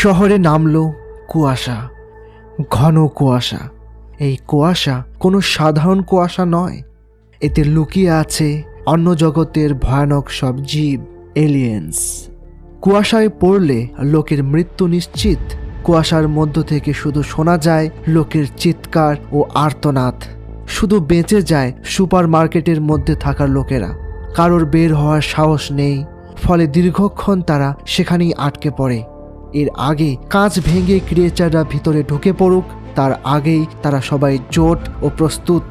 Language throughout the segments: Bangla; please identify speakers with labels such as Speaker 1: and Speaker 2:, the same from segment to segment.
Speaker 1: শহরে নামল কুয়াশা, ঘন কুয়াশা। এই কুয়াশা কোনো সাধারণ কুয়াশা নয়। এতে লুকিয়ে আছে অন্য জগতের ভয়ানক সব জীব এলিয়েন্স কুয়াশায় পড়লে লোকের মৃত্যু নিশ্চিত। কুয়াশার মধ্য থেকে শুধু শোনা যায় লোকের চিৎকার ও আর্তনাদ। শুধু বেঁচে যায় সুপার মার্কেটের মধ্যে থাকার লোকেরা। কারোর বের হওয়ার সাহস নেই, ফলে দীর্ঘক্ষণ তারা সেখানেই আটকে পড়ে। এর আগে কাঁচ ভেঙে ক্রিয়েচাররা ভিতরে ঢুকে পড়ুক, তার আগেই তারা সবাই জোট ও প্রস্তুত।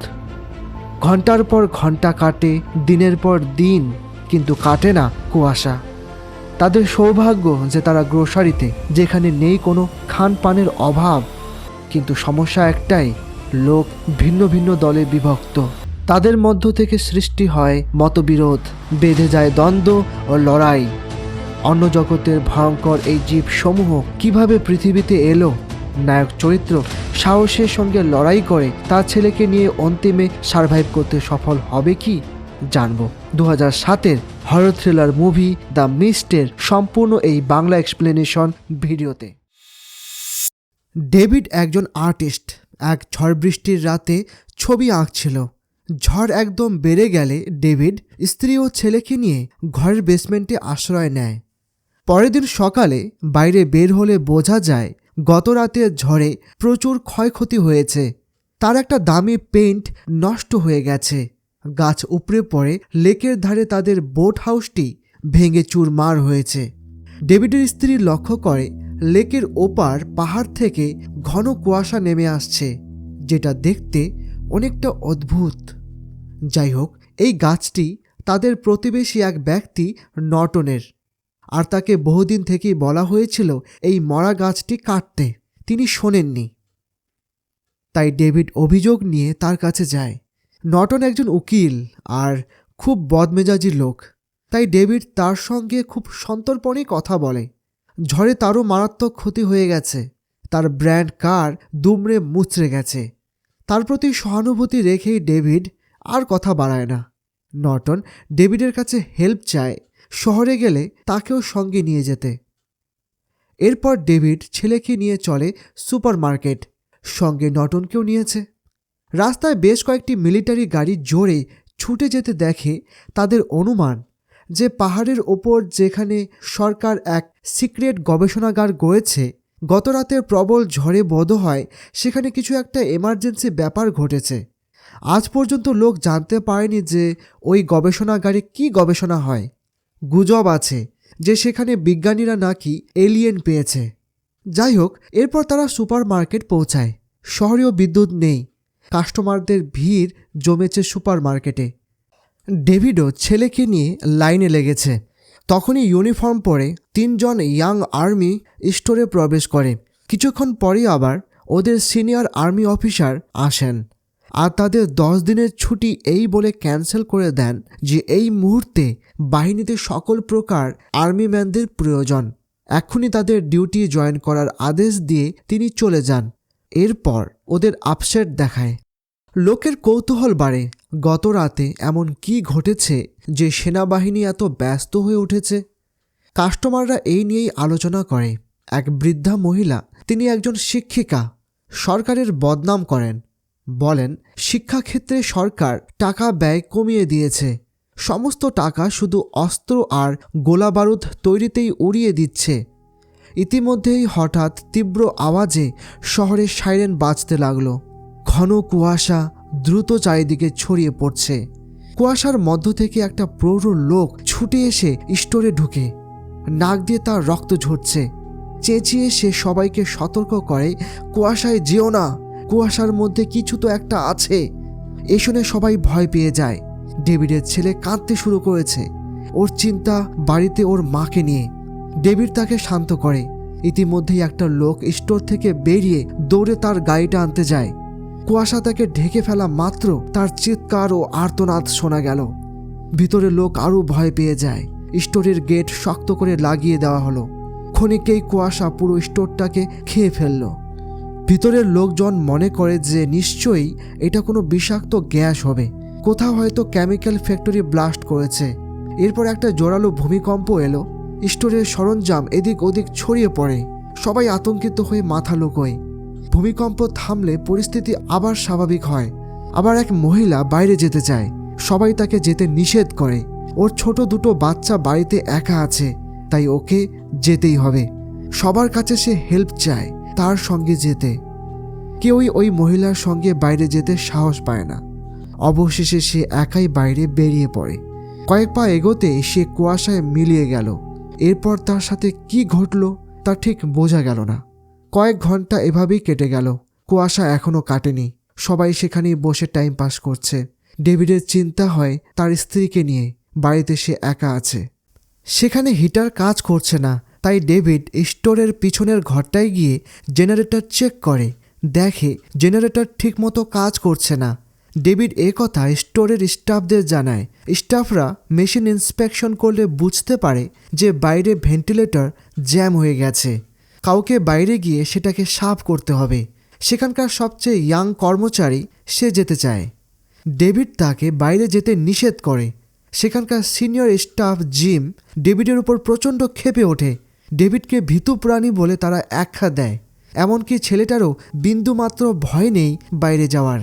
Speaker 1: ঘণ্টার পর ঘণ্টা কাটে, দিনের পর দিন, কিন্তু কাটে না কুয়াশা। তাদের সৌভাগ্য যে তারা গ্রোসারিতে, যেখানে নেই কোনো খান পানের অভাব। কিন্তু সমস্যা একটাই, লোক ভিন্ন ভিন্ন দলে বিভক্ত। তাদের মধ্য থেকে সৃষ্টি হয় মতবিরোধ, বেঁধে যায় দ্বন্দ্ব ও লড়াই। অন্য জগতের ভয়ঙ্কর এই জীবসমূহ কীভাবে পৃথিবীতে এলো? নায়ক চরিত্র সাহসের সঙ্গে লড়াই করে তার ছেলেকে নিয়ে অন্তিমে সার্ভাইভ করতে সফল হবে কি? জানব। দু হাজার সাতের horror thriller movie the Mist সম্পূর্ণ এই বাংলা এক্সপ্লেনেশন ভিডিওতে। ডেভিড একজন আর্টিস্ট। এক ঝড় বৃষ্টির রাতে ছবি আঁকছিল। ঝড় একদম বেড়ে গেলে ডেভিড স্ত্রী ও ছেলেকে নিয়ে ঘরের বেসমেন্টে আশ্রয় নেয়। পরের দিন সকালে বাইরে বের হলে বোঝা যায় গত রাতের ঝড়ে প্রচুর ক্ষয়ক্ষতি হয়েছে। তার একটা দামি পেইন্ট নষ্ট হয়ে গেছে। গাছ উপড়ে পড়ে, লেকের ধারে তাদের বোট হাউসটি ভেঙে চুরমার হয়েছে। ডেভিডের স্ত্রী লক্ষ্য করে, লেকের ওপার পাহাড় থেকে ঘন কুয়াশা নেমে আসছে, যেটা দেখতে অনেকটা অদ্ভুত। যাই হোক, এই গাছটি তাদের প্রতিবেশী এক ব্যক্তি নটনের আর তাকে বহুদিন থেকেই বলা হয়েছিল এই মরা গাছটি কাটতে। তিনি শোনেননি। তাই ডেভিড অভিযোগ নিয়ে তার কাছে যায়। নটন একজন উকিল আর খুব বদমেজাজি লোক। তাই ডেভিড তার সঙ্গে খুব সন্তর্পণে কথা বলে। ঝড়ে তারও মারাত্মক ক্ষতি হয়ে গেছে। তার ব্র্যান্ড কার দুমড়ে মুচড়ে গেছে। তার প্রতি সহানুভূতি রেখেই ডেভিড আর কথা বাড়ায় না। নটন ডেভিডের কাছে হেল্প চায় শহরে গেলে তাকেও সঙ্গে নিয়ে যেতে। এরপর ডেভিড ছেলেকে নিয়ে চলে সুপার মার্কেট সঙ্গে নটনকেও নিয়েছে। রাস্তায় বেশ কয়েকটি মিলিটারি গাড়ি জোরে ছুটে যেতে দেখে তাদের অনুমান যে পাহাড়ের ওপর যেখানে সরকার এক সিক্রেট গবেষণাগার গড়েছে গত রাতের প্রবল ঝড়ে বধ হয়, সেখানে কিছু একটা এমার্জেন্সি ব্যাপার ঘটেছে। আজ পর্যন্ত লোক জানতে পারেনি যে ওই গবেষণাগারে কি গবেষণা হয়। গুজব আছে যে সেখানে বিজ্ঞানীরা নাকি এলিয়েন পেয়েছে। যাই হোক এরপর তারা সুপার মার্কেট পৌঁছায়। শহরেও বিদ্যুৎ নেই। কাস্টমারদের ভিড় জমেছে সুপার মার্কেটে ডেভিডও ছেলেকে নিয়ে লাইনে লেগেছে। তখনই ইউনিফর্ম পরে তিনজন ইয়াং আর্মি স্টোরে প্রবেশ করে। কিছুক্ষণ পরেই আবার ওদের সিনিয়র আর্মি অফিসার আসেন। আর তাদের দশ দিনের ছুটি এই বলে ক্যান্সেল করে দেন যে এই মুহূর্তে বাহিনীতে সকল প্রকার আর্মি ম্যানদের প্রয়োজন। এখনই তাদের ডিউটি জয়েন করার আদেশ দিয়ে তিনি চলে যান। এরপর ওদের আপসেট দেখায়। লোকের কৌতূহল বাড়ে। গত রাতে এমন কি ঘটেছে যে সেনাবাহিনী এত ব্যস্ত হয়ে উঠেছে? কাস্টমাররা এই নিয়েই আলোচনা করে। এক বৃদ্ধা মহিলা, তিনি একজন শিক্ষিকা, সরকারের বদনাম করেন। বলেন, শিক্ষাক্ষেত্রে সরকার টাকা ব্যয় কমিয়ে দিয়েছে। সমস্ত টাকা শুধু অস্ত্র আর গোলাবারুদ তৈরিতেই উড়িয়ে দিচ্ছে। ইতিমধ্যেই হঠাৎ তীব্র আওয়াজে শহরে সাইরেন বাজতে লাগল। ঘন কুয়াশা দ্রুত চারিদিকে ছড়িয়ে পড়ছে। কুয়াশার মধ্য থেকে একটা প্রৌঢ় লোক ছুটে এসে স্টোরে ঢুকে। নাক দিয়ে তার রক্ত ঝরছে। চেঁচিয়ে সে সবাইকে সতর্ক করে, কুয়াশায় যেও না। কুয়াশার মধ্যে কিছু তো একটা আছে। এ শুনে সবাই ভয় পেয়ে যায়। ডেভিডের ছেলে কাঁদতে শুরু করেছে। ওর চিন্তা বাড়িতে ওর মাকে নিয়ে। ডেভিড তাকে শান্ত করে। ইতিমধ্যেই একটা লোক স্টোর থেকে বেরিয়ে দৌড়ে তার গাড়িটা আনতে যায়। কুয়াশা তাকে ঢেকে ফেলা মাত্র তার চিৎকার ও আর্তনাদ শোনা গেল। ভিতরে লোক আরও ভয় পেয়ে যায়। স্টোরের গেট শক্ত করে লাগিয়ে দেওয়া হলো। ক্ষণিকেই কুয়াশা পুরো স্টোরটাকে খেয়ে ফেলল। ভিতরের লোকজন মনে করে যে নিশ্চয়ই এটা কোনো বিষাক্ত গ্যাস হবে। কোথাও হয়তো কেমিক্যাল ফ্যাক্টরি ব্লাস্ট করেছে। এরপর একটা জোরালো ভূমিকম্প এলো। স্টোরের সরঞ্জাম এদিক ওদিক ছড়িয়ে পড়ে। সবাই আতঙ্কিত হয়ে মাথা লুকোয়। ভূমিকম্প থামলে পরিস্থিতি আবার স্বাভাবিক হয়। আবার এক মহিলা বাইরে যেতে চায়। সবাই তাকে যেতে নিষেধ করে। ওর ছোট দুটো বাচ্চা বাড়িতে একা আছে। তাই ওকে যেতেই হবে। সবার কাছে সে হেল্প চায়। তার সঙ্গে যেতে। কেউই ওই মহিলার সঙ্গে বাইরে যেতে সাহস পায় না। অবশেষে সে একাই বাইরে বেরিয়ে পড়ে। কয়েক পা এগোতে সে কুয়াশায় মিলিয়ে গেল। এরপর তার সাথে কি ঘটল তা ঠিক বোঝা গেল না। কয়েক ঘণ্টা এভাবেই কেটে গেল। কুয়াশা এখনও কাটেনি। সবাই সেখানেই বসে টাইম পাস করছে। ডেভিডের চিন্তা হয় তার স্ত্রীকে নিয়ে। বাড়িতে সে একা আছে। সেখানে হিটার কাজ করছে না। তাই ডেভিড স্টোরের পিছনের ঘরটায় গিয়ে জেনারেটর চেক করে, দেখে জেনারেটর ঠিকমতো কাজ করছে না। ডেভিড এ কথা স্টোরের স্টাফদের জানায়। স্টাফরা মেশিন ইন্সপেকশন করলে বুঝতে পারে যে বাইরে ভেন্টিলেটর জ্যাম হয়ে গেছে। কাউকে বাইরে গিয়ে সেটাকে সাফ করতে হবে। সেখানকার সবচেয়ে ইয়াং কর্মচারী সে যেতে চায়। ডেভিড তাকে বাইরে যেতে নিষেধ করে। সেখানকার সিনিয়র স্টাফ জিম ডেভিডের উপর প্রচণ্ড ক্ষেপে ওঠে। ডেভিডকে ভীতু প্রাণী বলে তারা একখা দেয়। এমনকি ছেলেটারও বিন্দুমাত্র ভয় নেই বাইরে যাওয়ার।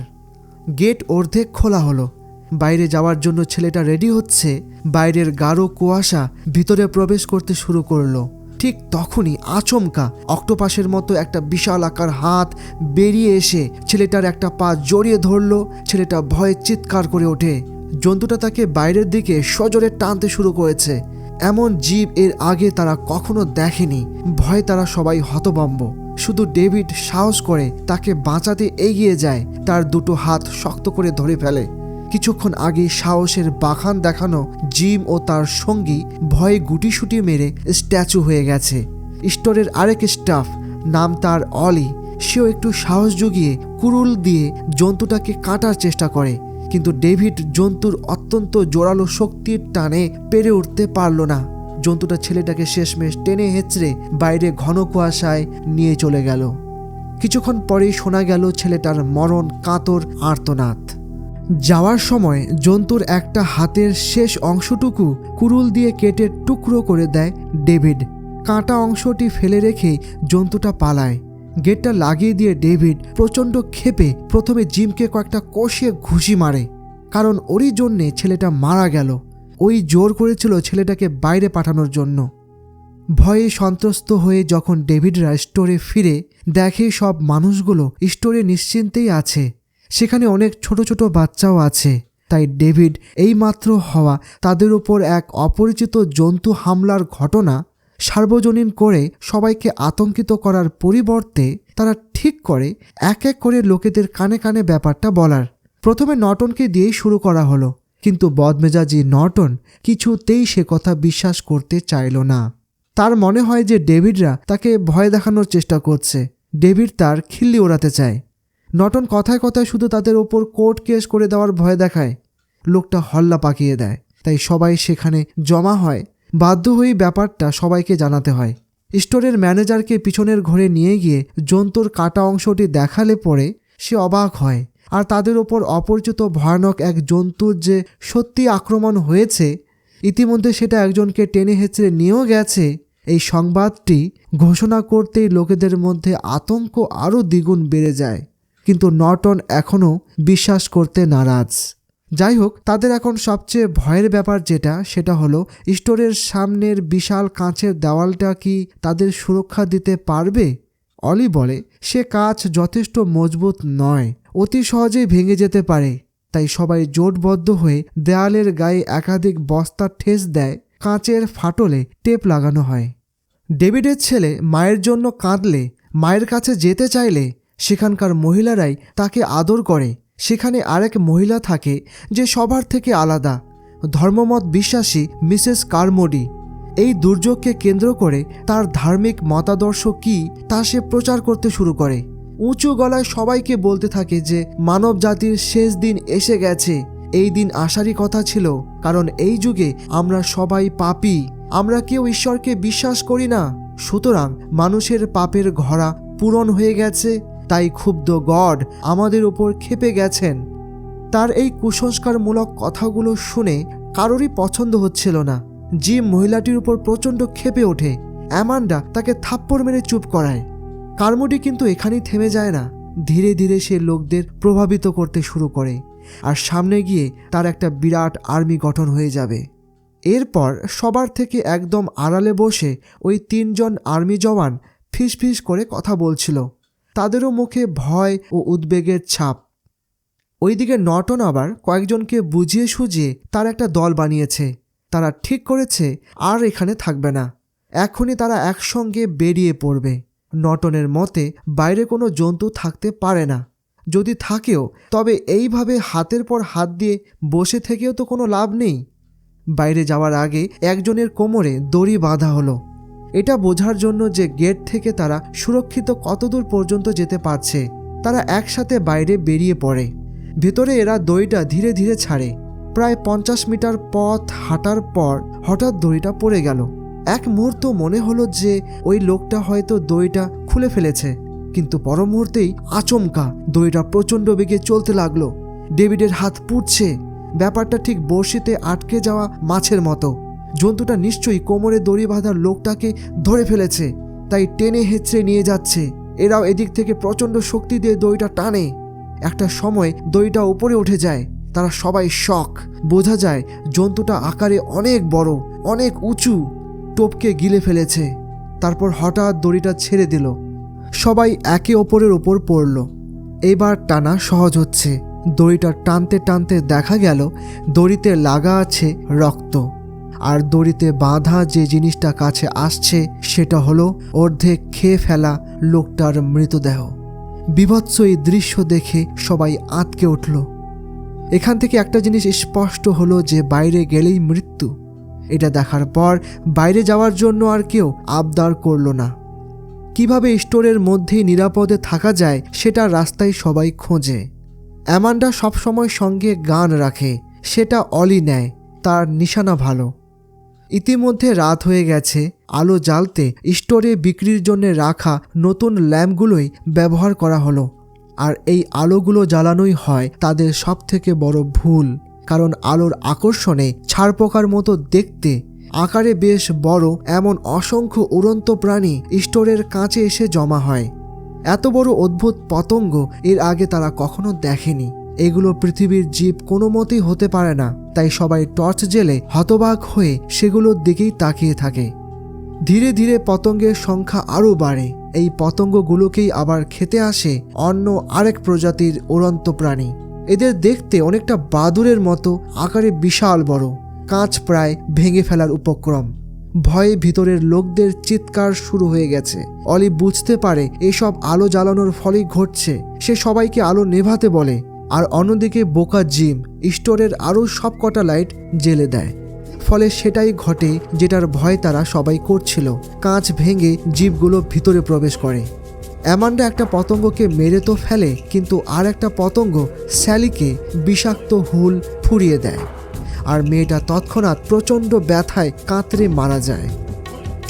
Speaker 1: গেট অর্ধেক খোলা হলো। বাইরে যাওয়ার জন্য ছেলেটা রেডি হচ্ছে। বাইরের গাঢ় কুয়াশা ভিতরে প্রবেশ করতে শুরু করল। ঠিক তখনই আচমকা অক্টোপাসের মতো একটা বিশাল আকার হাত বেরিয়ে এসে ছেলেটার একটা পা জড়িয়ে ধরলো। ছেলেটা ভয়ে চিৎকার করে ওঠে। জন্তুটা তাকে বাইরের দিকে সজোরে টানতে শুরু করেছে। এমন জীব এর আগে তারা কখনো দেখেনি। ভয়ে তারা সবাই হতবম্ব শুধু ডেভিড সাহস করে তাকে বাঁচাতে এগিয়ে যায়, তার দুটো হাত শক্ত করে ধরে ফেলে। কিছুক্ষণ আগে সাহসের বাখান দেখানো জিম ও তার সঙ্গী ভয়ে গুটিসুটি মেরে স্ট্যাচু হয়ে গেছে। স্টোরের আরেক স্টাফ, নাম তার অলি, সেও একটু সাহস জুগিয়ে কুরুল দিয়ে জন্তুটাকে কাটার চেষ্টা করে। কিন্তু ডেভিড জন্তুর অত্যন্ত জোরালো শক্তির টানে পেরে উঠতে পারল না। জন্তুটা ছেলেটাকে শেষমেশ টেনে হেঁচড়ে বাইরে ঘন কুয়াশায় নিয়ে চলে গেল। কিছুক্ষণ পরেই শোনা গেল ছেলেটার মরণ কাতর আর্তনাদ। যাওয়ার সময় জন্তুর একটা হাতের শেষ অংশটুকু কুরুল দিয়ে কেটে টুকরো করে দেয় ডেভিড। কাঁটা অংশটি ফেলে রেখেই জন্তুটা পালায়। গেটটা লাগিয়ে দিয়ে ডেভিড প্রচণ্ড ক্ষেপে প্রথমে জিমকে কয়েকটা কষিয়ে ঘুষি মারে, কারণ ওরই জন্যে ছেলেটা মারা গেল। ওই জোর করেছিল ছেলেটাকে বাইরে পাঠানোর জন্য। ভয়ে সন্ত্রস্ত হয়ে যখন ডেভিডরা স্টোরে ফিরে, দেখে সব মানুষগুলো স্টোরে নিশ্চিন্তেই আছে। সেখানে অনেক ছোট ছোট বাচ্চাও আছে। তাই ডেভিড এইমাত্র হওয়া তাদের উপর এক অপরিচিত জন্তু হামলার ঘটনা সার্বজনীন করে সবাইকে আতঙ্কিত করার পরিবর্তে তারা ঠিক করে এক এক করে লোকেদের কানে কানে ব্যাপারটা বলার। প্রথমে নটনকে দিয়েই শুরু করা হলো, কিন্তু বদমেজাজি নটন কিছুতেই সে কথা বিশ্বাস করতে চাইল না। তার মনে হয় যে ডেভিডরা তাকে ভয় দেখানোর চেষ্টা করছে। ডেভিড তার খিল্লি ওড়াতে চায়। নটন কথায় কথায় শুধু তাদের ওপর কোর্ট কেস করে দেওয়ার ভয় দেখায়। লোকটা হল্লা পাকিয়ে দেয়, তাই সবাই সেখানে জমা হয় বাধ্য হয়ে ব্যাপারটা সবাইকে জানাতে হয়। স্টোরের ম্যানেজারকে পিছনের ঘরে নিয়ে গিয়ে জন্তুর কাটা অংশটি দেখালে পরে সে অবাক হয় আর তাদের ওপর অপরিচিত ভয়ানক এক জন্তুর যে সত্যি আক্রমণ হয়েছে, ইতিমধ্যে সেটা একজনকে টেনে হেঁচড়ে নিয়েও গেছে, এই সংবাদটি ঘোষণা করতেই লোকেদের মধ্যে আতঙ্ক আরও দ্বিগুণ বেড়ে যায়। কিন্তু নটন এখনও বিশ্বাস করতে নারাজ। যাই হোক তাদের এখন সবচেয়ে ভয়ের ব্যাপার যেটা, সেটা হলো, স্টোরের সামনের বিশাল কাঁচের দেওয়ালটা কি তাদের সুরক্ষা দিতে পারবে? অলি বলে, সে কাজ যথেষ্ট মজবুত নয়, অতি সহজেই ভেঙে যেতে পারে। তাই সবাই জোটবদ্ধ হয়ে দেয়ালের গায়ে একাধিক বস্তার ঠেস দেয়, কাঁচের ফাটলে টেপ লাগানো হয়। ডেভিডের ছেলে মায়ের জন্য কাঁদলে, মায়ের কাছে যেতে চাইলে, সেখানকার মহিলারাই তাকে আদর করে। সেখানে আরেক মহিলা থাকে যে সবার থেকে আলাদা, ধর্মমত বিশ্বাসী মিসেস কারমোডি। এই দুর্যোগকে কেন্দ্র করে তার ধার্মিক মতাদর্শ কি তা সে প্রচার করতে শুরু করে। উঁচু গলায় সবাইকে বলতে থাকে যে মানব জাতির শেষ দিন এসে গেছে। এই দিন আসারই কথা ছিল, কারণ এই যুগে আমরা সবাই পাপী, আমরা কেউ ঈশ্বরকে বিশ্বাস করি না। সুতরাং মানুষের পাপের ঘরা পূরণ হয়ে গেছে তাই ক্ষুব্ধ গড আমাদের উপর ক্ষেপে গেছেন। তার এই কুসংস্কারমূলক কথাগুলো শুনে কারোরই পছন্দ হচ্ছিল না। জিম মহিলাটির উপর প্রচণ্ড ক্ষেপে ওঠে। অ্যামান্ডা তাকে থাপ্পড় মেরে চুপ করায়। কার্মোডি কিন্তু এখানেই থেমে যায় না। ধীরে ধীরে সে লোকদের প্রভাবিত করতে শুরু করে আর সামনে গিয়ে তার একটা বিরাট আর্মি গঠন হয়ে যাবে। এরপর সবার থেকে একদম আড়ালে বসে ওই তিনজন আর্মি জওয়ান ফিস ফিস করে কথা বলছিল। তাদেরও মুখে ভয় ও উদ্বেগের ছাপ। ওইদিকে নটন আবার কয়েকজনকে বুঝিয়ে সুঝিয়ে তার একটা দল বানিয়েছে। তারা ঠিক করেছে, আর এখানে থাকবে না। এখনই তারা একসঙ্গে বেরিয়ে পড়বে। নটনের মতে, বাইরে কোনো জন্তু থাকতে পারে না। যদি থাকেও, তবে এইভাবে হাতের পর হাত দিয়ে বসে থেকেও তো কোনো লাভ নেই। বাইরে যাওয়ার আগে একজনের কোমরে দড়ি বাঁধা হলো। এটা বোঝার জন্য যে গেট থেকে তারা সুরক্ষিত কতদূর পর্যন্ত যেতে পারছে। তারা একসাথে বাইরে বেরিয়ে পড়ে। ভেতরে এরা দড়িটা ধীরে ধীরে ছাড়ে। প্রায় পঞ্চাশ মিটার পথ হাঁটার পর হঠাৎ দড়িটা পড়ে গেল। এক মুহূর্ত মনে হলো যে ওই লোকটা হয়তো দড়িটা খুলে ফেলেছে। কিন্তু পর মুহূর্তেই আচমকা দড়িটা প্রচণ্ড বেগে চলতে লাগল। ডেভিডের হাত পুড়ছে। ব্যাপারটা ঠিক বড়শিতে আটকে যাওয়া মাছের মতো। জন্তুটা নিশ্চয়ই কোমরে দড়ি বাঁধা লোকটাকে ধরে ফেলেছে, তাই টেনে হেঁচড়ে নিয়ে যাচ্ছে। এরাও এদিক থেকে প্রচণ্ড শক্তি দিয়ে দড়িটা টানে। একটা সময় দড়িটা উপরে উঠে যায়, তারা সবাই শখ। বোঝা যায় জন্তুটা আকারে অনেক বড়, অনেক উঁচু, টোপকে গিলে ফেলেছে। তারপর হঠাৎ দড়িটা ছেড়ে দিল। সবাই একে অপরের ওপর পড়ল। এবার টানা সহজ হচ্ছে। দড়িটা টানতে টানতে দেখা গেল, দড়িতে লাগা আছে রক্ত। আর দড়িতে বাঁধা যে জিনিসটা কাছে আসছে, সেটা হলো অর্ধেক খেয়ে ফেলা লোকটার মৃতদেহ। বিভৎস এই দৃশ্য দেখে সবাই আঁতকে উঠল। এখান থেকে একটা জিনিস স্পষ্ট হলো যে বাইরে গেলেই মৃত্যু। এটা দেখার পর বাইরে যাওয়ার জন্য আর কেউ আবদার করল না। কীভাবে স্টোরের মধ্যেই নিরাপদে থাকা যায়, সেটা রাস্তায় সবাই খোঁজে। অ্যামান্ডা সবসময় সঙ্গে গান রাখে, সেটা অলি নেয়, তার নিশানা ভালো। ইতিমধ্যে রাত হয়ে গেছে। আলো জ্বালতে স্টোরে বিক্রির জন্য রাখা নতুন ল্যাম্পগুলোই ব্যবহার করা হলো। আর এই আলোগুলো জ্বালানোই হয় তাদের সব থেকে বড় ভুল। কারণ আলোর আকর্ষণে ছাড়পোকার মতো দেখতে আকারে বেশ বড় এমন অসংখ্য উড়ন্ত প্রাণী স্টোরের কাছে এসে জমা হয়। এত বড় অদ্ভুত পতঙ্গ এর আগে তারা কখনো দেখেনি। এগুলো পৃথিবীর জীব কোনো মতেই হতে পারে না, তাই সবাই টর্চ জেলে হতবাক হয়ে সেগুলোর দিকেই তাকিয়ে থাকে। ধীরে ধীরে পতঙ্গের সংখ্যা আরও বাড়ে, এই পতঙ্গগুলোকেই আবার খেতে আসে অন্য আরেক প্রজাতির উড়ন্ত প্রাণী। এদের দেখতে অনেকটা বাদুরের মতো, আকারে বিশাল বড়, কাঁচ প্রায় ভেঙে ফেলার উপক্রম। ভয়ে ভিতরের লোকদের চিৎকার শুরু হয়ে গেছে। অলি বুঝতে পারে এসব আলো জ্বালানোর ফলেই ঘটছে, সে সবাইকে আলো নেভাতে বলে। আর অন্যদিকে বোকা জিম স্টোরের আরও সব কটা লাইট জেলে দেয়। ফলে সেটাই ঘটে যেটার ভয় তারা সবাই করছিল। কাঁচ ভেঙে জীবগুলো ভিতরে প্রবেশ করে। অ্যামান্ডা একটা পতঙ্গকে মেরে তো ফেলে, কিন্তু আর একটা পতঙ্গ স্যালিকে বিষাক্ত হুল ফুরিয়ে দেয়। আর মেয়েটা তৎক্ষণাৎ প্রচণ্ড ব্যথায় কাঁতরে মারা যায়।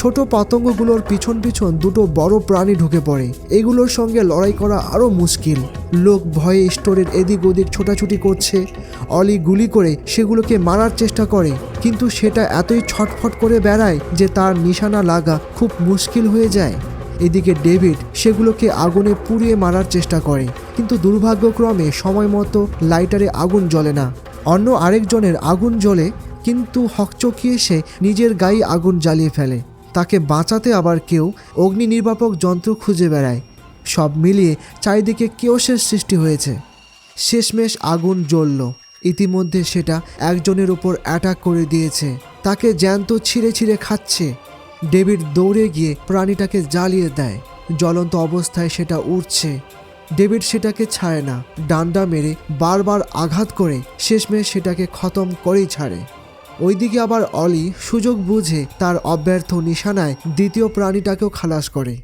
Speaker 1: ছোট পতঙ্গগুলোর পিছন পিছন দুটো বড় প্রাণী ঢুকে পড়ে। এগুলোর সঙ্গে লড়াই করা আরও মুশকিল। লোক ভয়ে স্টোরের এদিক ওদিক ছোটাছুটি করছে। অলি গুলি করে সেগুলোকে মারার চেষ্টা করে। কিন্তু সেটা এতই ছটফট করে বেড়ায় যে তার নিশানা লাগা খুব মুশকিল হয়ে যায়। এদিকে ডেভিড সেগুলোকে আগুনে পুড়িয়ে মারার চেষ্টা করে। কিন্তু দুর্ভাগ্যক্রমে সময় মতো লাইটারে আগুন জ্বলে না। অন্য আরেকজনের আগুন জ্বলে, কিন্তু হকচকিয়ে সে নিজের গায়ে আগুন জ্বালিয়ে ফেলে। তাকে বাঁচাতে আবার কেউ অগ্নি নির্বাপক যন্ত্র খুঁজে বেড়ায়। সব মিলিয়ে চারিদিকে কেওসের সৃষ্টি হয়েছে। শেষমেশ আগুন জ্বলল। ইতিমধ্যে সেটা একজনের ওপর অ্যাটাক করে দিয়েছে। তাকে জ্যান্ত ছিঁড়ে ছিঁড়ে খাচ্ছে। ডেভিড দৌড়ে গিয়ে প্রাণীটাকে জ্বালিয়ে দেয়। জ্বলন্ত অবস্থায় সেটা উঠছে ডেভিড সেটাকে ছাড়ে না। ডান্ডা মেরে বারবার আঘাত করে শেষমেশ সেটাকে খতম করেই ছাড়ে। ওইদিকে আবার অলি সুযোগ বুঝে তার অব্যর্থ নিশানায় দ্বিতীয় প্রাণীটাকেও খালাস করে।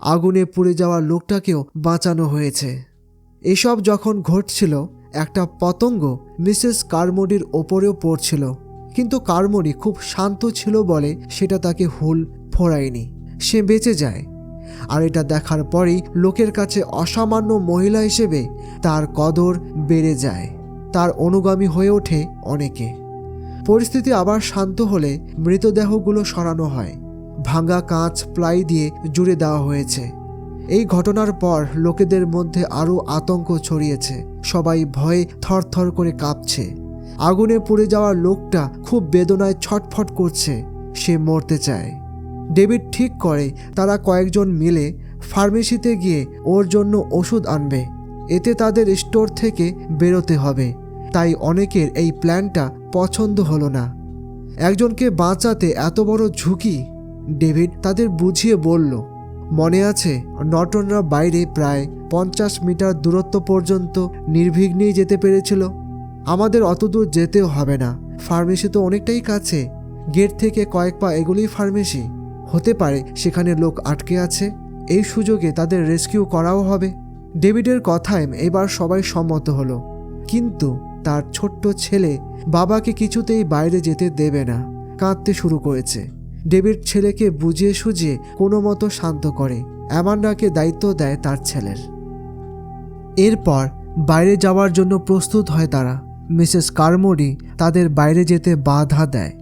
Speaker 1: আগুনে পুড়ে যাওয়া লোকটাকেও বাঁচানো হয়েছে। এসব যখন ঘটছিল, একটা পতঙ্গ মিসেস কারমোডির ওপরেও পড়ছিল। কিন্তু কারমোডি খুব শান্ত ছিল বলে সেটা তাকে হুল ফোরায়নি। সে বেঁচে যায়। আর এটা দেখার পরেই লোকের কাছে অসামান্য মহিলা হিসেবে তার কদর বেড়ে যায়। তার অনুগামী হয়ে ওঠে অনেকে। পরিস্থিতি আবার শান্ত হলে মৃতদেহগুলো সরানো হয়। ভাঙা কাঁচ প্লাই দিয়ে জুড়ে দেওয়া হয়েছে। এই ঘটনার পর লোকেদের মধ্যে আরও আতঙ্ক ছড়িয়েছে। সবাই ভয়ে থরথর করে কাঁপছে। আগুনে পুড়ে যাওয়া লোকটা খুব বেদনায় ছটফট করছে। সে মরতে চায়। ডেভিড ঠিক করে তারা কয়েকজন মিলে ফার্মেসিতে গিয়ে ওর জন্য ওষুধ আনবে। এতে তাদের স্টোর থেকে বেরোতে হবে। তাই অনেকের এই প্ল্যানটা পছন্দ হলো না। একজনকে বাঁচাতে এত বড় ঝুঁকি, ডেভিড তাদের বুঝিয়ে বলল, মনে আছে নটনরা বাইরে প্রায় পঞ্চাশ মিটার দূরত্ব পর্যন্ত নির্বিঘ্নেই যেতে পেরেছিল। আমাদের অত দূর যেতেও হবে না। ফার্মেসি তো অনেকটাই কাছে। গেট থেকে কয়েক পা এগুলোই ফার্মেসি। হতে পারে সেখানে লোক আটকে আছে। এই সুযোগে তাদের রেস্কিউ করাও হবে। ডেভিডের কথায় এবার সবাই সম্মত হলো। কিন্তু তার ছোট্ট ছেলে বাবাকে কিছুতেই বাইরে যেতে দেবে না। কাঁদতে শুরু করেছে। ডেভিড ছেলেকে বুঝিয়ে সুঝিয়ে কোনো মতো শান্ত করে। অ্যামান্ডাকে দায়িত্ব দেয় তার ছেলের। এরপর বাইরে যাওয়ার জন্য প্রস্তুত হয় তারা। মিসেস কারমোডি তাদের বাইরে যেতে বাধা দেয়।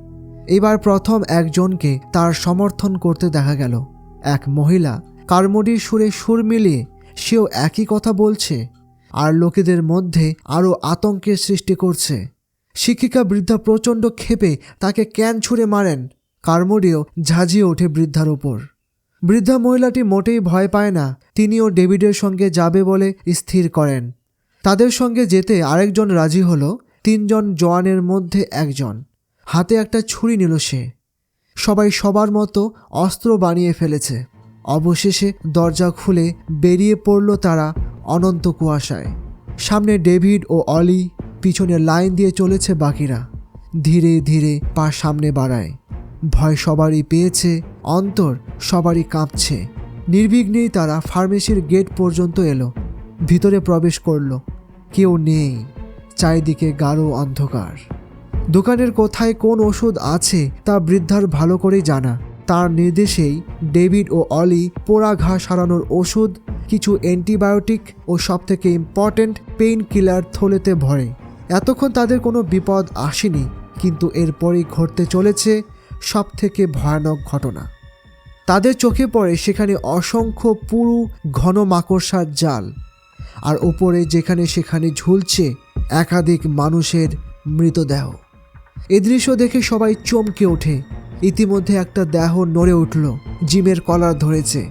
Speaker 1: এবার প্রথম একজনকে তার সমর্থন করতে দেখা গেল। এক মহিলা কারমোডির সুরে সুর মিলিয়ে সেও একই কথা বলছে। আর লোকেদের মধ্যে আরও আতঙ্কের সৃষ্টি করছে। শিক্ষিকা বৃদ্ধা প্রচণ্ড ক্ষেপে তাকে ক্যান ছুঁড়ে মারেন। কারমোডিও ঝাঁঝিয়ে ওঠে বৃদ্ধার ওপর। বৃদ্ধা মহিলাটি মোটেই ভয় পায় না। তিনিও ডেভিডের সঙ্গে যাবে বলে স্থির করেন। তাদের সঙ্গে যেতে আরেকজন রাজি হলো, তিনজন জওয়ানের মধ্যে একজন। হাতে একটা ছুরি নিল সে। সবাই সবার মতো অস্ত্র বানিয়ে ফেলেছে। অবশেষে দরজা খুলে বেরিয়ে পড়ল তারা অনন্ত কুয়াশায়। সামনে ডেভিড ও অলি পিছনে লাইন দিয়ে চলেছে বাকিরা। ধীরে ধীরে পা সামনে বাড়ায়। ভয় সবারই পেয়েছে, অন্তর সবারই কাঁপছে। নির্বিঘ্নেই তারা ফার্মেসির গেট পর্যন্ত এলো। ভিতরে প্রবেশ করল। কেউ নেই, চারিদিকে গাঢ় অন্ধকার। দোকানের কোথায় কোন ওষুধ আছে তা বৃদ্ধার ভালো করেই জানা। তার নির্দেশেই ডেভিড ও অলি পোড়া ঘা সারানোর ওষুধ, কিছু অ্যান্টিবায়োটিক ও সবথেকে ইম্পর্ট্যান্ট পেইন কিলার থলেতে ভরে। এতক্ষণ তাদের কোনো বিপদ আসেনি, কিন্তু এরপরই ঘটতে চলেছে সবথেকে ভয়ানক ঘটনা। তাদের চোখে পড়ে সেখানে অসংখ্য পুরু ঘন মাকড়সার জাল, আর ওপরে যেখানে সেখানে ঝুলছে একাধিক মানুষের মৃতদেহ। এ দৃশ্য দেখে সবাই চমকে ওঠে ইতিমধ্যে একটা দেহ নড়ে উঠল। জিমের কলার ধরেছে।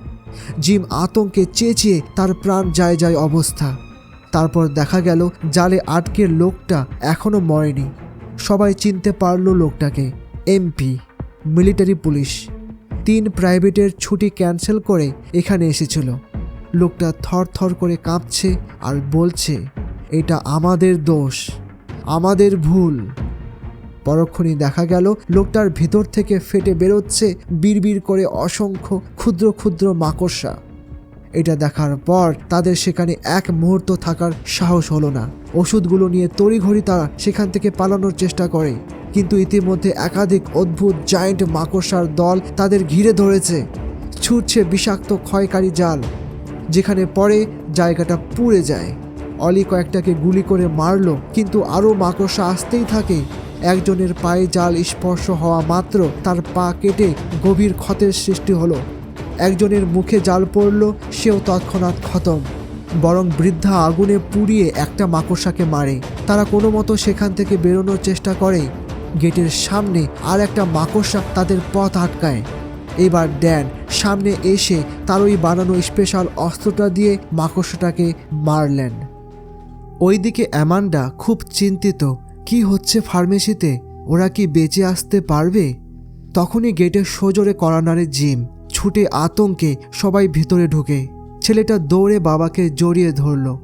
Speaker 1: জিম আতঙ্কে চেঁচিয়ে তার প্রাণ যায় যায় অবস্থা। তারপর দেখা গেল, জালে আটকে লোকটা এখনও মরেনি। সবাই চিনতে পারল লোকটাকে। MP, military police. তিন প্রাইভেটের ছুটি ক্যান্সেল করে এখানে এসেছিল। লোকটা থর থর করে কাঁপছে আর বলছে, এটা আমাদের দোষ। আমাদের ভুল। পরক্ষণই দেখা গেল, লোকটার ভেতর থেকে ফেটে বেরোচ্ছে বিড়বিড় করে অসংখ্য ক্ষুদ্র ক্ষুদ্র মাকড়সা। এটা দেখার পর তাদের সেখানে এক মুহূর্ত থাকার সাহস হলো না। ওষুধগুলো নিয়ে তড়িঘড়ি তারা সেখান থেকে পালানোর চেষ্টা করে। কিন্তু ইতিমধ্যে একাধিক অদ্ভুত জায়েন্ট মাকড়সার দল তাদের ঘিরে ধরেছে। ছুটছে বিষাক্ত ক্ষয়কারী জাল, যেখানে পরে জায়গাটা পুড়ে যায়। অলি কয়েকটাকে গুলি করে মারলো, কিন্তু আরও মাকড়সা আসতেই থাকে। একজনের পায়ে জাল স্পর্শ হওয়া মাত্র তার পা কেটে গভীর ক্ষতের সৃষ্টি হলো। একজনের মুখে জাল পড়ল, সেও তৎক্ষণাৎ খতম। বরং বৃদ্ধা আগুনে পুড়িয়ে একটা মাকড়সাকে মারে। তারা কোনো মতো সেখান থেকে বেরোনোর চেষ্টা করে। গেটের সামনে আর একটা মাকড়সা তাদের পথ আটকায়। এবার ড্যান সামনে এসে তার ওই বানানো স্পেশাল অস্ত্রটা দিয়ে মাকড়সাটাকে মারলেন। ওইদিকে অ্যামান্ডা খুব চিন্তিত। কি হচ্ছে ফার্মেসিতে? ওরা কি বেঁচে আসতে পারবে? তখনই গেটের সোজরে কর্নারে জিম। ছুটে আতঙ্কে সবাই ভিতরে ঢুকে। ছেলেটা দৌড়ে বাবাকে জড়িয়ে ধরল।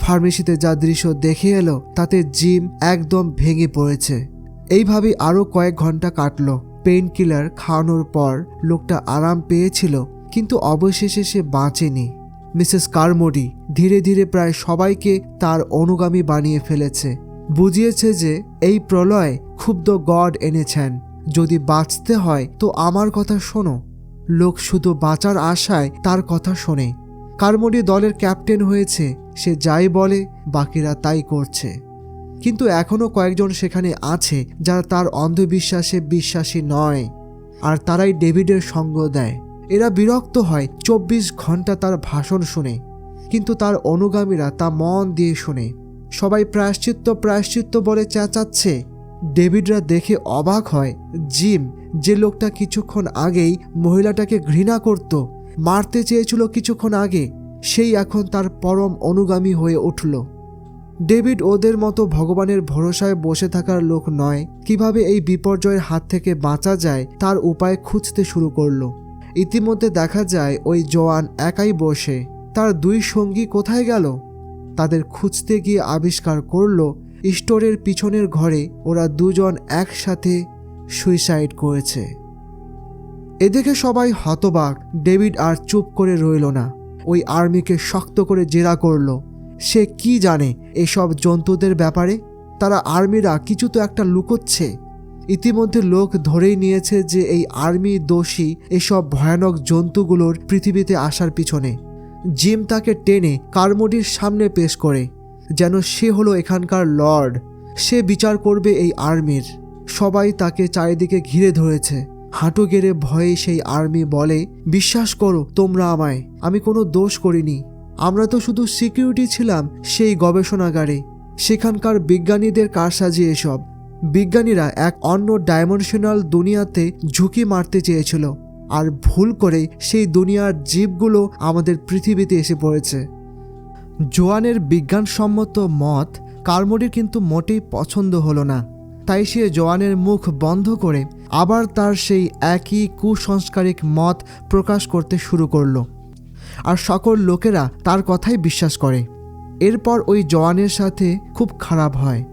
Speaker 1: ফার্মেসিতে যা দৃশ্য দেখে এলো, তাতে জিম একদম ভেঙে পড়েছে। এইভাবেই আরও কয়েক ঘণ্টা কাটলো। পেইন কিলার খাওয়ানোর পর লোকটা আরাম পেয়েছিল, কিন্তু অবশেষে সে বাঁচেনি। মিসেস কারমোডি ধীরে ধীরে প্রায় সবাইকে তার অনুগামী বানিয়ে ফেলেছে। বুঝিয়েছে যে এই প্রলয় ক্ষুব্ধ গড এনেছেন। যদি বাঁচতে হয়, তো আমার কথা শোনো। লোক শুধু বাঁচার আশায় তার কথা শোনে। কারমোডি দলের ক্যাপ্টেন হয়েছে, সে যাই বলে, বাকিরা তাই করছে। কিন্তু এখনও কয়েকজন সেখানে আছে, যারা তার অন্ধবিশ্বাসে বিশ্বাসী নয়। আর তারাই ডেভিডের সঙ্গ দেয়। এরা বিরক্ত হয়, চব্বিশ ঘণ্টা তার ভাষণ শুনে। কিন্তু তার অনুগামীরা তা মন দিয়ে শুনে। সবাই প্রায়শ্চিত্ত প্রায়শ্চিত্ত বলে চেঁচাচ্ছে। ডেভিডরা দেখে অবাক হয়, জিম, যে লোকটা কিছুক্ষণ আগেই মহিলাটাকে ঘৃণা করত, মারতে চেয়েছিল কিছুক্ষণ আগে, সেই এখন তার পরম অনুগামী হয়ে উঠল। ডেভিড ওদের মতো ভগবানের ভরসায় বসে থাকার লোক নয়, কীভাবে এই বিপর্যয়ের হাত থেকে বাঁচা যায় তার উপায় খুঁজতে শুরু করল। ইতিমধ্যে দেখা যায় ওই জওয়ান একাই বসে। তার দুই সঙ্গী কোথায় গেল? তাদের খুঁজতে গিয়ে আবিষ্কার করল স্টোরের পিছনের ঘরে ওরা দুজন একসাথে সুইসাইড করেছে। এদিকে সবাই হতবাক, ডেভিড আর চুপ করে রইল না। ওই আর্মিকে শক্ত করে জেরা করল। সে কি জানে এসব জন্তুদের ব্যাপারে? তারা আর্মিরা কিছু তো একটা লুকোচ্ছে। ইতিমধ্যে লোক ধরেই নিয়েছে যে এই আর্মি দোষী এসব ভয়ানক জন্তুগুলোর পৃথিবীতে আসার পিছনে। জিম তাকে টেনে কারমোডির সামনে পেশ করে, যেন সে হলো এখানকার লর্ড। সে বিচার করবে এই আর্মির। সবাই তাকে চারিদিকে ঘিরে ধরেছে। হাঁটু গেড়ে ভয়ে সেই আর্মি বলে, বিশ্বাস করো, তোমরা আমায়। আমি কোনো দোষ করিনি। আমরা তো শুধু সিকিউরিটি ছিলাম সেই গবেষণাগারে। সেখানকার বিজ্ঞানীদের কারসাজি এসব। বিজ্ঞানীরা এক অন্য ডাইমেনশনাল দুনিয়াতে ঝুঁকি মারতে চেয়েছিল। আর ভুল করে সেই দুনিয়ার জীবগুলো আমাদের পৃথিবীতে এসে পড়েছে। জোয়ানের বিজ্ঞানসম্মত মত কারমোডির কিন্তু মোটেই পছন্দ হলো না। তাই সে জোয়ানের মুখ বন্ধ করে আবার তার সেই একই কুসংস্কারিক মত প্রকাশ করতে শুরু করল। আর সকল লোকেরা তার কথাই বিশ্বাস করে। এরপর ওই জওয়ানের সাথে খুব খারাপ হয়।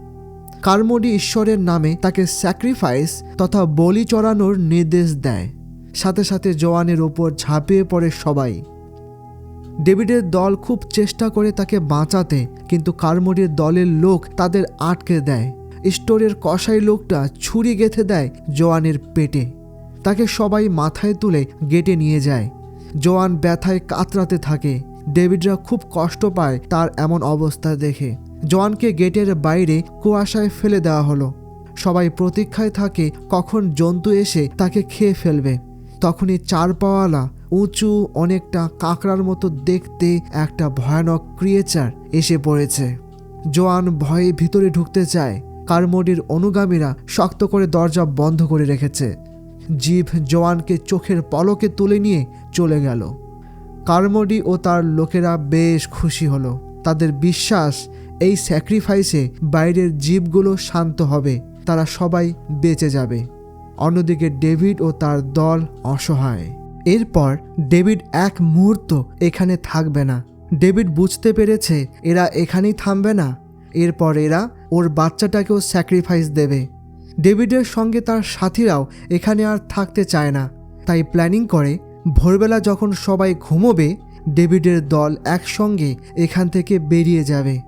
Speaker 1: কারমোডি ঈশ্বরের নামে তাকে স্যাক্রিফাইস তথা বলি চড়ানোর নির্দেশ দেয়। সাথে সাথে জওয়ানের ওপর ঝাঁপিয়ে পড়ে সবাই। ডেভিডের দল খুব চেষ্টা করে তাকে বাঁচাতে, কিন্তু কারমোডির দলের লোক তাদের আটকে দেয়। স্টোরের কসাই লোকটা ছুরি গেথে দেয় জোয়ানের পেটে। তাকে সবাই মাথায় তুলে গেটে নিয়ে যায়। জোয়ান ব্যথায় কাতরাতে থাকে। ডেভিডরা খুব কষ্ট পায় তার এমন অবস্থা দেখে। জোয়ানকে গেটের বাইরে কুয়াশায় ফেলে দেওয়া হলো। সবাই প্রতীক্ষায় থাকে কখন জন্তু এসে তাকে খেয়ে ফেলবে। তখনই চার পাওয়ালা উঁচু, অনেকটা কাঁকড়ার মতো দেখতে একটা ভয়ানক ক্রিয়েচার এসে পড়েছে। জোয়ান ভয়ে ভিতরে ঢুকতে চায়। কারমোডির অনুগামীরা শক্ত করে দরজা বন্ধ করে রেখেছে। জিভ জোয়ানকে চোখের পলকে তুলে নিয়ে চলে গেল। কারমোডি ও তার লোকেরা বেশ খুশি হলো। তাদের বিশ্বাস, এই স্যাক্রিফাইসে বাইরের জীবগুলো শান্ত হবে, তারা সবাই বেঁচে যাবে। অন্যদিকে ডেভিড ও তার দল অসহায়। এরপর ডেভিড এক মুহূর্ত এখানে থাকবে না। ডেভিড বুঝতে পেরেছে এরা এখানেই থামবে না। এরপর এরা ওর বাচ্চাটাকেও স্যাক্রিফাইস দেবে। ডেভিডের সঙ্গে তার সাথীরাও এখানে আর থাকতে চায় না। তাই প্ল্যানিং করে ভোরবেলা যখন সবাই ঘুমোবে, ডেভিডের দল একসঙ্গে এখান থেকে বেরিয়ে যাবে।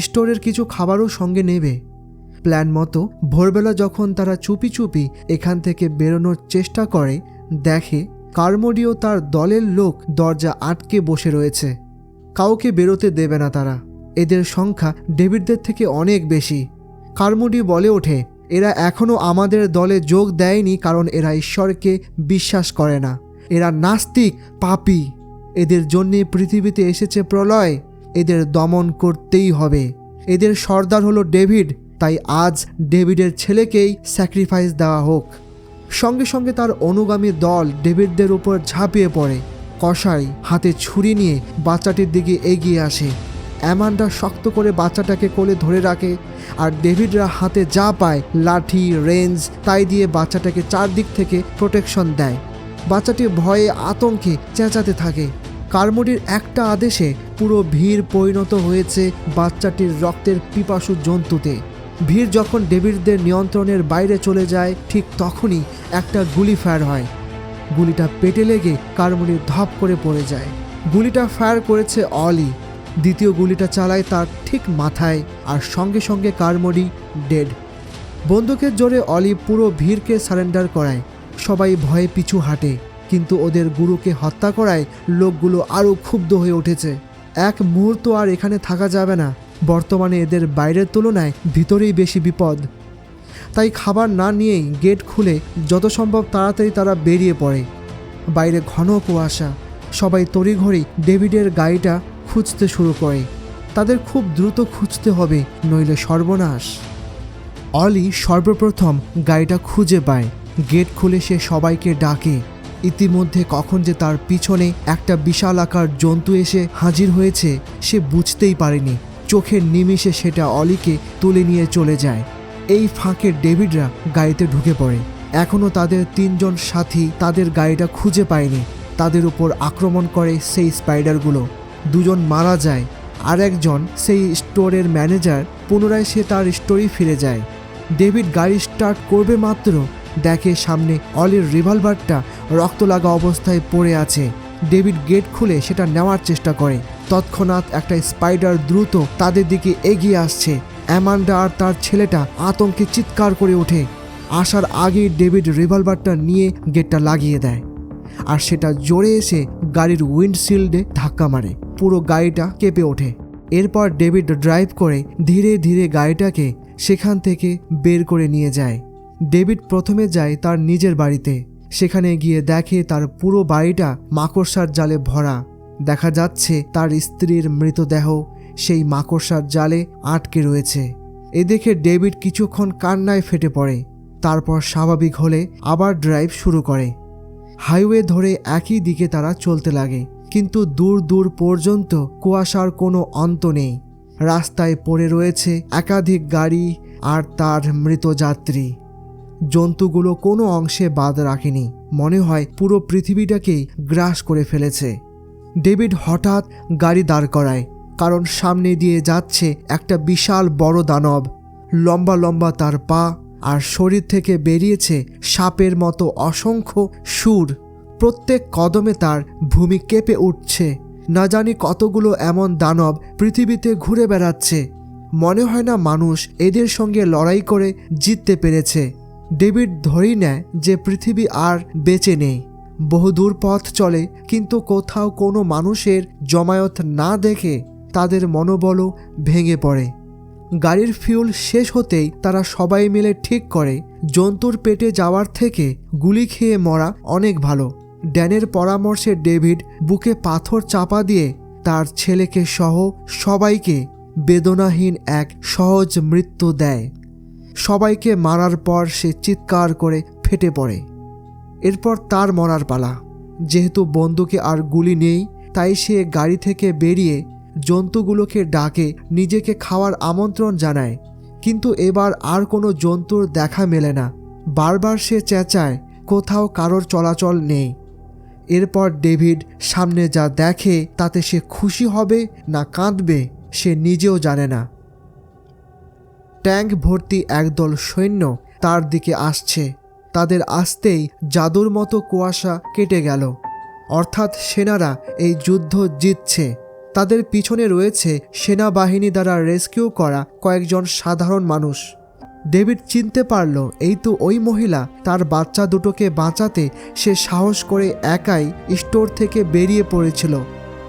Speaker 1: স্টোরের কিছু খাবারও সঙ্গে নেবে। প্ল্যান মতো ভোরবেলা যখন তারা চুপি চুপি এখান থেকে বেরোনোর চেষ্টা করে, দেখে কারমোডিও তার দলের লোক দরজা আটকে বসে রয়েছে। কাউকে বেরোতে দেবে না তারা। এদের সংখ্যা ডেভিডদের থেকে অনেক বেশি। কারমুডি বলে ওঠে, এরা এখনও আমাদের দলে যোগ দেয়নি কারণ এরা ঈশ্বরকে বিশ্বাস করে না। এরা নাস্তিক, পাপি। এদের জন্যে পৃথিবীতে এসেছে প্রলয়। এদের দমন করতেই হবে। এদের সর্দার হলো ডেভিড। তাই আজ ডেভিডের ছেলেকেই স্যাক্রিফাইস দেওয়া হোক। সঙ্গে সঙ্গে তার অনুগামী দল ডেভিডদের উপর ঝাঁপিয়ে পড়ে। কসাই হাতে ছুরি নিয়ে বাচ্চাটির দিকে এগিয়ে আসে। অ্যামান্ডা শক্ত করে বাচ্চাটাকে কোলে ধরে রাখে আর ডেভিডরা হাতে যা পায়, লাঠি, রেঞ্জ, তাই দিয়ে বাচ্চাটাকে চারদিক থেকে প্রোটেকশন দেয়। বাচ্চাটি ভয়ে আতঙ্কে চেঁচাতে থাকে। কারমুডির একটা আদেশে পুরো ভিড় পরিণত হয়েছে বাচ্চাটির রক্তের পিপাসু জন্তুতে। ভিড় যখন ডেভিডদের নিয়ন্ত্রণের বাইরে চলে যায়, ঠিক তখনই একটা গুলি ফায়ার হয়। গুলিটা পেটে লেগে কারমুডির ধপ করে পড়ে যায়। গুলিটা ফায়ার করেছে অলি। দ্বিতীয় গুলিটা চালায় তার ঠিক মাথায় আর সঙ্গে সঙ্গে কারমোডি ডেড। বন্দুকের জোরে অলি পুরো ভিড়কে সারেন্ডার করায়। সবাই ভয়ে পিছু হাঁটে, কিন্তু ওদের গুরুকে হত্যা করায় লোকগুলো আরও ক্ষুব্ধ হয়ে উঠেছে। এক মুহূর্ত আর এখানে থাকা যাবে না। বর্তমানে এদের বাইরের তুলনায় ভিতরেই বেশি বিপদ। তাই খাবার না নিয়েই গেট খুলে যত সম্ভব তাড়াতাড়ি তারা বেরিয়ে পড়ে। বাইরে ঘন কুয়াশা। সবাই তড়িঘড়ি ডেভিডের গাড়িটা খুঁজতে শুরু করে। তাদের খুব দ্রুত খুঁজতে হবে, নইলে সর্বনাশ। অলি সর্বপ্রথম গাড়িটা খুঁজে পায়। গেট খুলে সে সবাইকে ডাকে। ইতিমধ্যে কখন যে তার পিছনে একটা বিশাল আকার জন্তু এসে হাজির হয়েছে, সে বুঝতেই পারেনি। চোখের নিমিষে সেটা অলিকে তুলে নিয়ে চলে যায়। এই ফাঁকে ডেভিডরা গাড়িতে ঢুকে পড়ে। এখনও তাদের তিনজন সাথী তাদের গাড়িটা খুঁজে পায়নি। তাদের উপর আক্রমণ করে সেই স্পাইডারগুলো। দুজন মারা যায় আর একজন সেই স্টোরের ম্যানেজার, পুনরায় সে তার স্টোরে ফিরে যায়। ডেভিড গাড়ি স্টার্ট করবে মাত্র, দেখে সামনে অলির রিভলভারটা রক্ত লাগা অবস্থায় পড়ে আছে। ডেভিড গেট খুলে সেটা নেওয়ার চেষ্টা করে। তৎক্ষণাৎ একটা স্পাইডার দ্রুত তাদের দিকে এগিয়ে আসছে। অ্যামান্ডা আর তার ছেলেটা আতঙ্কে চিৎকার করে ওঠে। আসার আগেই ডেভিড রিভলভারটা নিয়ে গেটটা লাগিয়ে দেয়। আর সেটা জোরে এসে গাড়ির উইন্ডশিল্ডে ধাক্কা মারে। পুরো গাড়িটা কেঁপে ওঠে। এরপর ডেভিড ড্রাইভ করে ধীরে ধীরে গাড়িটাকে সেখান থেকে বের করে নিয়ে যায়। ডেভিড প্রথমে যায় তার নিজের বাড়িতে। সেখানে গিয়ে দেখে তার পুরো বাড়িটা মাকড়সার জালে ভরা। দেখা যাচ্ছে তার স্ত্রীর মৃতদেহ সেই মাকড়সার জালে আটকে রয়েছে। এ দেখে ডেভিড কিছুক্ষণ কান্নায় ফেটে পড়ে, তারপর স্বাভাবিক হলে আবার ড্রাইভ শুরু করে। হাইওয়ে ধরে একই দিকে তারা চলতে লাগে, কিন্তু দূর দূর পর্যন্ত কুয়াশার কোনো অন্ত নেই। রাস্তায় পড়ে রয়েছে একাধিক গাড়ি আর তার মৃত যাত্রী। জন্তুগুলো কোনো অংশে বাদ রাখেনি, মনে হয় পুরো পৃথিবীটাকেই গ্রাস করে ফেলেছে। ডেভিড হঠাৎ গাড়ি দাঁড় করায়, কারণ সামনে দিয়ে যাচ্ছে একটা বিশাল বড় দানব। লম্বা লম্বা তার পা আর শরীর থেকে বেরিয়েছে সাপের মতো অসংখ্য সুর। প্রত্যেক কদমে তার ভূমি কেঁপে উঠছে। না জানি কতগুলো এমন দানব পৃথিবীতে ঘুরে বেড়াচ্ছে। মনে হয় না মানুষ এদের সঙ্গে লড়াই করে জিততে পেরেছে। ডেভিড ধরেই নেয় যে পৃথিবী আর বেঁচে নেই। বহুদূর পথ চলে, কিন্তু কোথাও কোনো মানুষের জমায়েত না দেখে তাদের মনোবলও ভেঙে পড়ে। গাড়ির ফিউল শেষ হতেই তারা সবাই মিলে ঠিক করে, জন্তুর পেটে যাওয়ার থেকে গুলি খেয়ে মরা অনেক ভালো। ড্যানের পরামর্শে ডেভিড বুকে পাথর চাপা দিয়ে তার ছেলেকে সহ সবাইকে বেদনাহীন এক সহজ মৃত্যু দেয়। সবাইকে মারার পর সে চিৎকার করে ফেটে পড়ে। এরপর তার মরার পালা। যেহেতু বন্দুকে আর গুলি নেই, তাই সে গাড়ি থেকে বেরিয়ে জন্তুগুলোকে ডাকে, নিজেকে খাওয়ার আমন্ত্রণ জানায়। কিন্তু এবার আর কোনো জন্তুর দেখা মেলে না। বারবার সে চেঁচায়, কোথাও কারোর চলাচল নেই। এরপর ডেভিড সামনে যা দেখে, তাতে সে খুশি হবে না কাঁদবে, সে নিজেও জানে না। ট্যাঙ্ক ভর্তি একদল সৈন্য তার দিকে আসছে। তাদের আসতেই জাদুর মতো কুয়াশা কেটে গেল। অর্থাৎ সেনারা এই যুদ্ধ জিতছে। তাদের পিছনে রয়েছে সেনাবাহিনী দ্বারা রেস্কিউ করা কয়েকজন সাধারণ মানুষ। ডেভিড চিনতে পারল, এই তো ওই মহিলা, তার বাচ্চা দুটোকে বাঁচাতে সে সাহস করে একাই স্টোর থেকে বেরিয়ে পড়েছিল।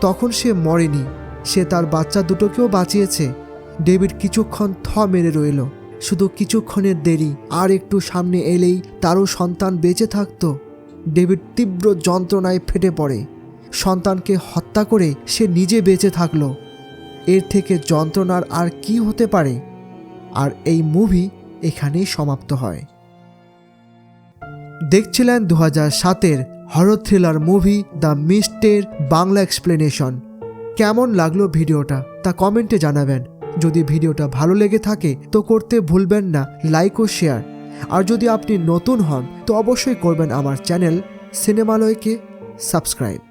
Speaker 1: তখন সে মরেনি, সে তার বাচ্চা দুটোকেও বাঁচিয়েছে। ডেভিড কিছুক্ষণ থ মেরে রইল। শুধু কিছুক্ষণের দেরি, আর একটু সামনে এলেই তারও সন্তান বেঁচে থাকতো। ডেভিড তীব্র যন্ত্রণায় ফেটে পড়ে। সন্তানকে হত্যা করে সে নিজে বেঁচে থাকল। এর থেকে যন্ত্রণার আর কি হতে পারে? আর এই মুভি এখানেই সমাপ্ত হয়। দেখছিলেন দু হাজার সাতের horror thriller movie the Mist Bangla explanation. কেমন লাগল ভিডিওটা তা কমেন্টে জানাবেন। যদি ভিডিওটা ভালো লেগে থাকে, তো করতে ভুলবেন না লাইক ও শেয়ার আর যদি আপনি নতুন হন, তো অবশ্যই করবেন আমার চ্যানেল সিনেমালয়কে সাবস্ক্রাইব